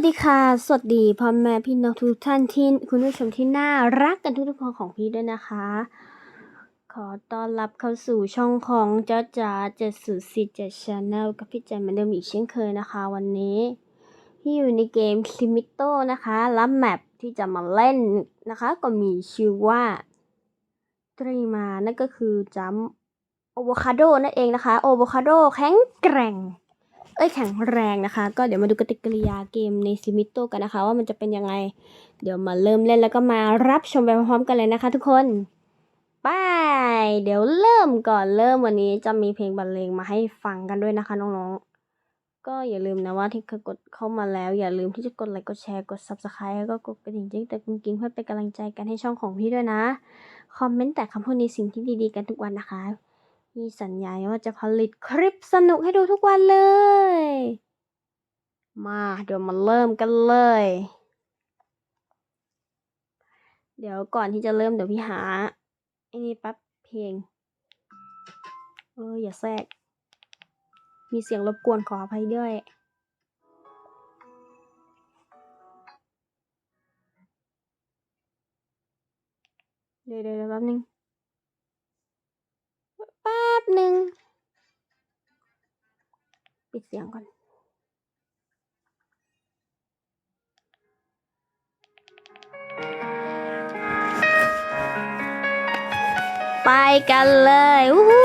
วัสดีค่ะ สวัสดีพ่อแม่พี่น้องทุกท่านที่คุณผู้ชมที่น่ารักกันทุกๆคนของพี่ด้วยนะคะ ขอต้อนรับเข้าสู่ช่องของเจ้าจ๋าเจ็ดสุดสิเจ็ดชาแนลกับพี่แจมเหมือนเดิมอีกเช่นเคยนะคะ วันนี้ที่อยู่ในเกมคิมิโต้นะคะรับแมปที่จะมาเล่นนะคะ ก็มีชื่อว่าตรีมานั่นก็คือจัมโอโวคาโดนั่นเองนะคะโอโวคาโดแข็งแกร่ง เอ้ยแข็งแรงนะคะ ก็เดี๋ยวมาดูกติกาิยาเกมในซิมิโตกันนะคะ ว่ามันจะเป็นยังไง เดี๋ยวมาเริ่มเล่นแล้วก็มารับชมไปพร้อมกันเลยนะคะทุกคนไปเดี๋ยวเริ่มก่อนเริ่มวันนี้จะมีเพลงบรรเลงมาให้ฟังกันด้วยนะคะน้องๆ ก็อย่าลืมนะว่าที่เคยกดเข้ามาแล้ว อย่าลืมที่จะกดไลค์กดแชร์กด subscribe แล้วก็กดกระดิ่งแจ้งเตือนกิ๊งเพื่อเป็นกำลังใจกันให้ช่องของพี่ด้วยนะ คอมเมนต์แต่คำพูดในสิ่งที่ดีๆกันทุกวันนะคะ มีสัญญาว่าจะผลิตคลิปสนุกให้ดูทุกวันเลย มาเดี๋ยวมาเริ่มกันเลย เดี๋ยวก่อนที่จะเริ่มเดี๋ยวพี่หาไอ้นี่แป๊บเพลง เอออย่าแทรก มีเสียงรบกวนขออภัยด้วยเดี๋ยวเดี๋ยวแป๊บนึง นึ่งปิดเสียงก่อน ไปกันเลยวู้ฮู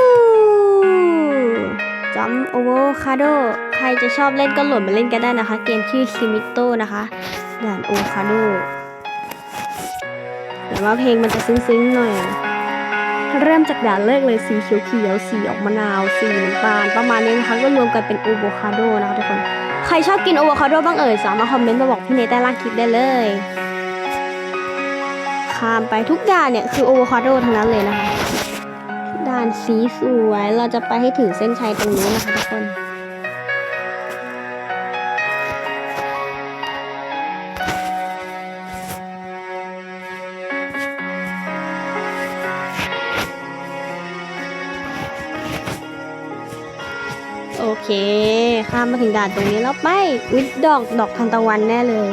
จัมโอโวคาโด ใครจะชอบเล่นก็โหลดมาเล่นกันได้นะคะ เกมชื่อซิมิโตนะคะด่านโอคาโดแต่ว่าเพลงมันจะซึ้งๆหน่อย เริ่มจากด่านแรกเลยสีเขียวเขียวสีออกมะนาวสีน้ำตาลประมาณนี้นะคะก็รวมกันเป็นโอโวคาโดนะคะทุกคน ใครชอบกินโอโวคาโดบ้างเอ่ยสามารถคอมเมนต์มาบอกพี่เนใต้ล่างคลิปได้เลยข้ามไปทุกด่านเนี่ยคือโอโวคาโดทั้งนั้นเลยนะคะ ด่านสีสวยเราจะไปให้ถึงเส้นชัยตรงนี้นะคะทุกคน เค ข้ามมาถึงด่านตรงนี้แล้วไปวิดดอกดอกทานตะวันแน่เลย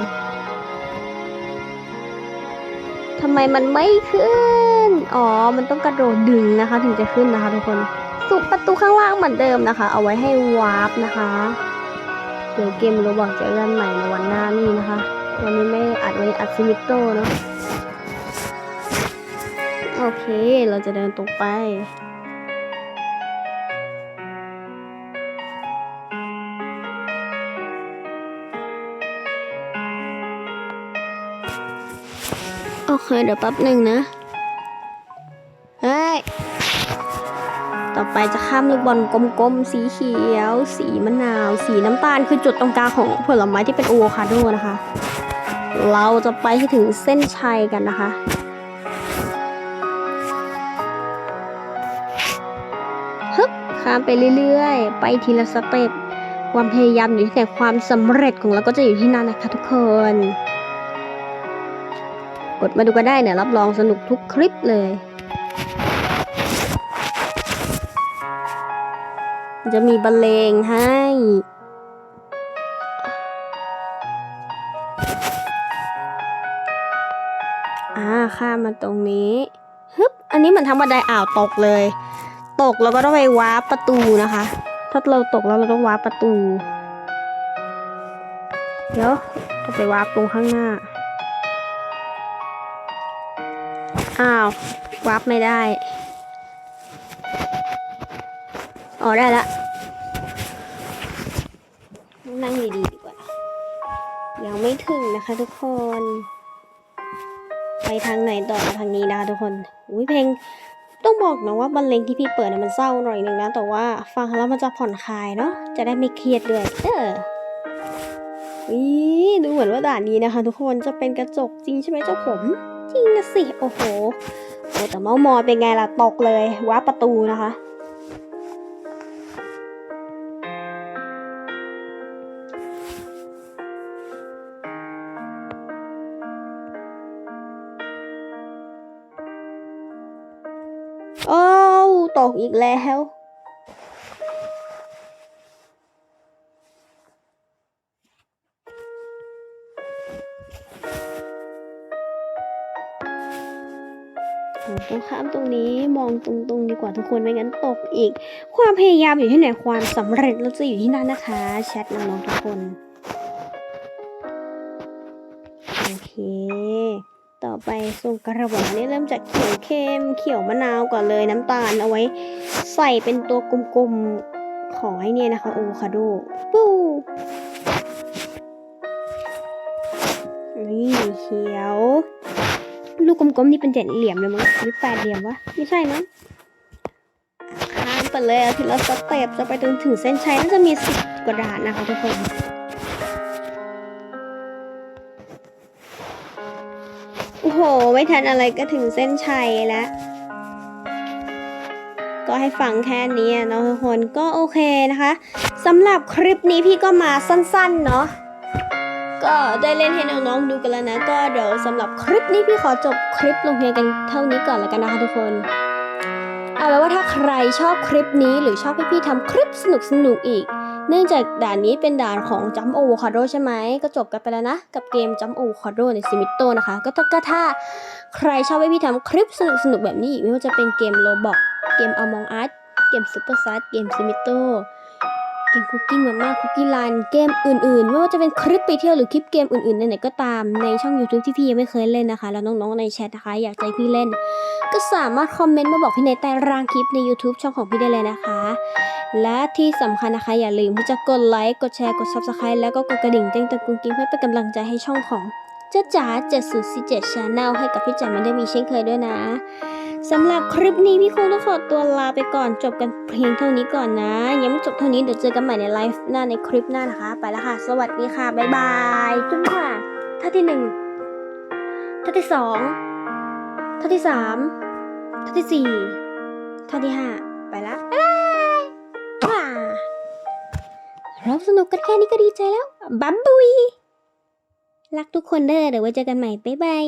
ทำไมมันไม่ขึ้น อ๋อ มันต้องกระโดดดึงนะคะ ถึงจะขึ้นนะคะทุกคน สุประตูข้างล่างเหมือนเดิมนะคะ เอาไว้ให้วาร์ปนะคะ เดี๋ยวเกมโรบอกจะเลื่อนใหม่ในวันหน้านี่นะคะ วันนี้ไม่อัดวันนี้อัดซิมิโตเนาะ โอเค เราจะเดินตรงไป อเคเดี๋ยวแป๊บหนึ่งนะ เฮ้ย ต่อไปจะข้ามลูกบอลกลมๆ สีเขียว สีมะนาว สีน้ำตาลคือจุดตรงกลางของผลไม้ที่เป็นโอวคาโดนะคะ เราจะไปให้ถึงเส้นชัยกันนะคะฮึบข้ามไปเรื่อยๆ ไปทีละสเต็ปความพยายามอยู่ที่ไหนความสำเร็จของเราก็จะอยู่ที่นั่นนะคะทุกคน กดมาดูก็ได้เนี่ยรับรองสนุกทุกคลิปเลย จะมีบรรเลงให้อ่าข้ามมาตรงนี้ฮึบอันนี้เหมือนทำบันไดอ่าวตกเลย ตกแล้วก็ต้องไปว้าประตูนะคะ ถ้าเราตกแล้วเราต้องว้าประตู เดี๋ยวจะไปว้าตรงข้างหน้า อ้าววาร์ปไม่ได้ อ๋อได้ละ นั่งดีๆดีกว่า ยังไม่ถึงนะคะทุกคน ไปทางไหนต่อทางนี้นะคะทุกคน อุ้ยเพลง ต้องบอกนะว่าบรรเลงที่พี่เปิดนะมันเศร้าหน่อยหนึ่งนะ แต่ว่าฟังแล้วมันจะผ่อนคลายเนาะ จะได้ไม่เครียดด้วย เออวิดูเหมือนว่าด่านนี้นะคะ ทุกคนจะเป็นกระจกจริงใช่ไหมเจ้าผม จริงนะสิ โอ้โหโอ้แต่เมามอยเป็นไงล่ะ ตกเลยว้าประตูนะคะ โอ้ตกอีกแล้ว ต้องข้ามตรงนี้มองตรงๆดีกว่าทุกคนไม่งั้นตกอีก ความพยายามอยู่ที่ไหนความสำเร็จเราจะอยู่ที่นั่นนะคะแชทน้องๆทุกคนโอเคต่อไปส่งกระบอกนี่เริ่มจากเขียวเข้มเขียวมะนาวก่อนเลยน้ำตาลเอาไว้ ใส่เป็นตัวกลมๆของไอ้เนี่ยนะคะโอคาโดปู กลมๆนี่เป็นเจ็ดเหลี่ยมเลยมั้งหรือแปดเหลี่ยมวะไม่ใช่มั้งข้ามไปเลยเอาทีละสเต็ปจะไปจนถึงเส้นชัยน่าจะมีสิบกว่าด่านนะคะทุกคนโอ้โห ไม่ทันอะไรก็ถึงเส้นชัยแล้ว ก็ให้ฟังแค่นี้เนาะทุกคนก็โอเคนะคะสำหรับคลิปนี้พี่ก็มาสั้นๆเนาะ ก็ได้เล่นให้น้องๆดูกันแล้วนะ ก็เดี๋ยวสำหรับคลิปนี้พี่ขอจบคลิปลงเพียงกันเท่านี้ก่อนแล้วกันนะคะทุกคนเอาไว้ว่าถ้าใครชอบคลิปนี้หรือชอบให้พี่ทำคลิปสนุกๆอีก เนื่องจากด่านนี้เป็นด่านของจัมโอคาโดใช่ไหมก็จบกันไปแล้วนะ กับเกมจัมโอคาโดในซิมิโตนะคะ ก็ถ้าใครชอบให้พี่ทำคลิปสนุกๆแบบนี้อีกไม่ว่าจะเป็นเกมโลบอกเกม Among Us เกม Super s a t เกมซิมิโต เกมคุกกิ้งมาม่าคุกกี้รันเกมอื่นๆ ไม่ว่าจะเป็นคลิปไปเที่ยวหรือคลิปเกมอื่นๆไหนๆก็ตามในช่อง YouTube ที่พี่ยังไม่เคยเล่นนะคะ แล้วน้องๆในแชทนะคะ อยากให้พี่เล่น ก็สามารถคอมเมนต์มาบอกพี่ในใต้ร่างคลิปใน YouTube ช่องของพี่ได้เลยนะคะ และที่สำคัญนะคะอย่าลืมที่จะกดไลค์กดแชร์กด Subscribe แล้วก็กดกระดิ่งแจ้งเตือนกุ้งกิ้งเพื่อเป็นกำลังใจให้ช่องของเจ้าจ๋า7047 Channel ให้กับพี่จ๋ามันได้มีเช่นเคยด้วยนะ สำหรับคลิปนี้พี่คงต้องขอตัวลาไปก่อนจบกันเพียงเท่านี้ก่อนนะ ยังไม่จบเท่านี้เดี๋ยวเจอกันใหม่ในไลฟ์หน้าในคลิปหน้านะคะ ไปแล้วค่ะ สวัสดีค่ะ บ๊ายบายจุ๊บค่ะท่าที่หนึ่งท่าที่สองท่าที่สามท่าที่สี่ท่าที่ห้าไปละบ๊ายบายว้าเราสนุกกันแค่นี้ก็ดีใจแล้ว บับบุยรักทุกคนเด้อเดี๋ยวไว้เจอกันใหม่บ๊ายบาย